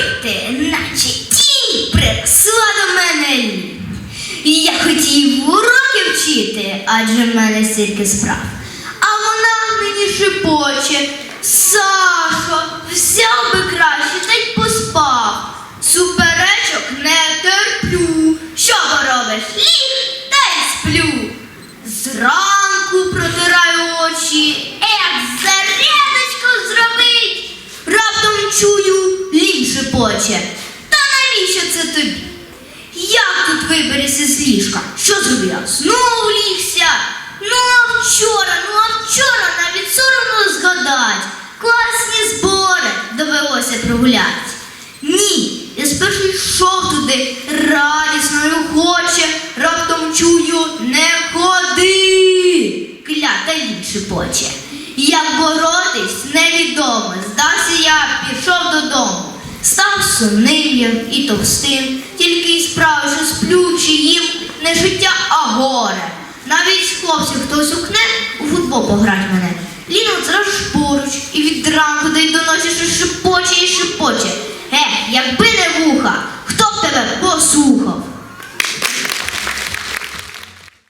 робити, наче тінь приросла до мене. Я хотів уроки вчити, адже в мене стільки справ. А вона мені шепоче, Сашо, взяв би краще та й поспав. Суперечок не терплю. Що поробиш? Ліг шепоче. Та навіщо це тобі? Як тут виберешся з ліжка? Що зробила? Знову лігся. Ну а вчора, ну а вчора навіть соромно згадать. Класні збори довелося прогуляти. Ні, я спершу йшов туди, радісно і сумним він і товстим, тільки й справи, що сплю чи їм не життя, а горе. Навіть з хлопців хтось укне у футбол пограть мене. Ліна зразу ж поруч і від ранку до й до ночі щось шепоче і шепоче. Е, якби не вуха, хто б тебе послухав?